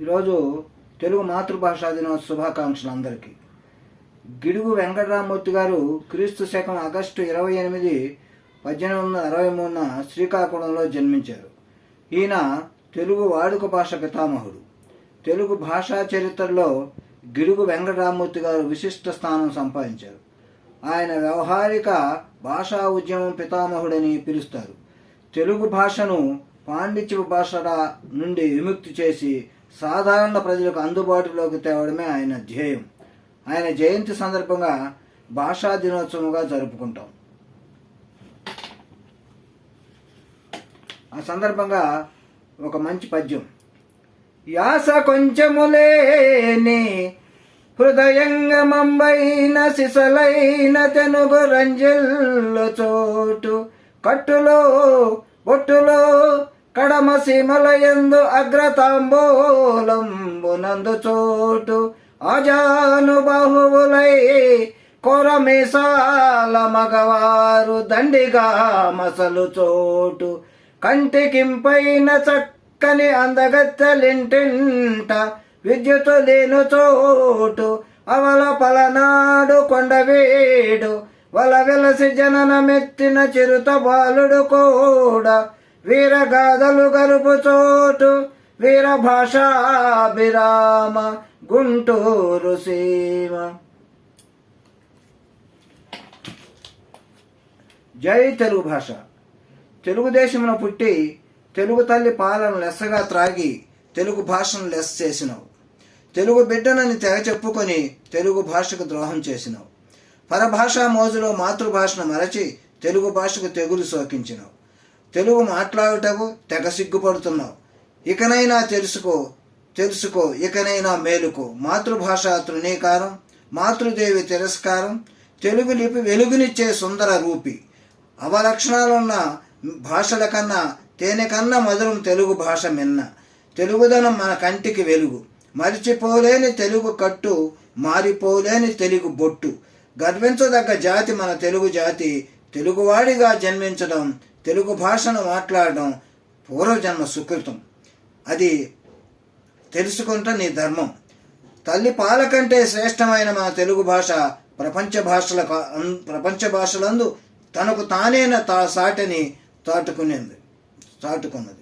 ఈరోజు తెలుగు మాతృభాషా దినోత్సవ శుభాకాంక్షలు అందరికీ. గిడుగు వెంకటరామూర్తి గారు క్రీస్తు శకం ఆగస్టు ఇరవై ఎనిమిది పద్దెనిమిది వందల అరవై మూడున శ్రీకాకుళంలో జన్మించారు. ఈయన తెలుగు వాడుక భాష పితామహుడు. తెలుగు భాషా చరిత్రలో గిడుగు వెంకటరామూర్తి గారు విశిష్ట స్థానం సంపాదించారు. ఆయన వ్యవహారిక భాషా ఉద్యమం పితామహుడని పిలుస్తారు. తెలుగు భాషను పాండిత్య భాషల నుండి విముక్తి చేసి సాధారణ ప్రజలకు అందుబాటులోకి తేవడమే ఆయన ధ్యేయం. ఆయన జయంతి సందర్భంగా భాషా దినోత్సవంగా జరుపుకుంటాం. ఆ సందర్భంగా ఒక మంచి పద్యం. యాస కొంచెములేని హృదయంగమంబైన సిసలైన తెనుగు రంజిల్లు చోటు కట్టులో బొట్టులో కడమ సీమలయందు అగ్రతాంబోలంబునందు చోటు ఆజాను కొరమేసాల మగవారు దండిగా మసలు చోటు. కంటికింపైన చక్కని అందగత్తలింటింట విద్యుత్ లేను చోటు. అవల పలనాడు కొండవేడు వల వెలసి జననమెత్తిన చిరుత బాలుడు కూడా వీరగాథలు గలుపుచోటు వీర భాషాభిరామ గుంటూరు సీమ. జై తెలుగు భాష. తెలుగుదేశంలో పుట్టి తెలుగు తల్లి పాలన లెస్సగా త్రాగి తెలుగు భాషను లెస్ చేసినావు. తెలుగు బిడ్డనని తెగ చెప్పుకొని తెలుగు భాషకు ద్రోహం చేసినావు. పరభాషా మోజులో మాతృభాషను మరచి తెలుగు భాషకు తెగులు సోకించినావు. తెలుగు మాట్లాడుటకు తెగ సిగ్గుపడుతున్నావు. ఇకనైనా తెలుసుకో తెలుసుకో ఇకనైనా మేలుకో. మాతృభాష తృణీకారం మాతృదేవి తిరస్కారం తెలుగు లిపి వెలుగునిచ్చే సుందర రూపి. అవలక్షణాలున్న భాషల కన్నా తేనె కన్నా మధురం తెలుగు భాష మిన్న. తెలుగుదనం మన కంటికి వెలుగు. మరిచిపోలేని తెలుగు కట్టు మారిపోలేని తెలుగు బొట్టు. గర్వించదగ్గ జాతి మన తెలుగు జాతి తెలుగువాడిగా జన్మించడం తెలుగు భాషను మాట్లాడడం పూర్వజన్మ సుకృతం. అది తెలుసుకుంటే నీ ధర్మం. తల్లి పాల కంటే శ్రేష్టమైన మా తెలుగు భాష ప్రపంచ భాషల ప్రపంచ భాషలందు తనకు తానేన తా సాటిని చాటుకునేది చాటుకున్నది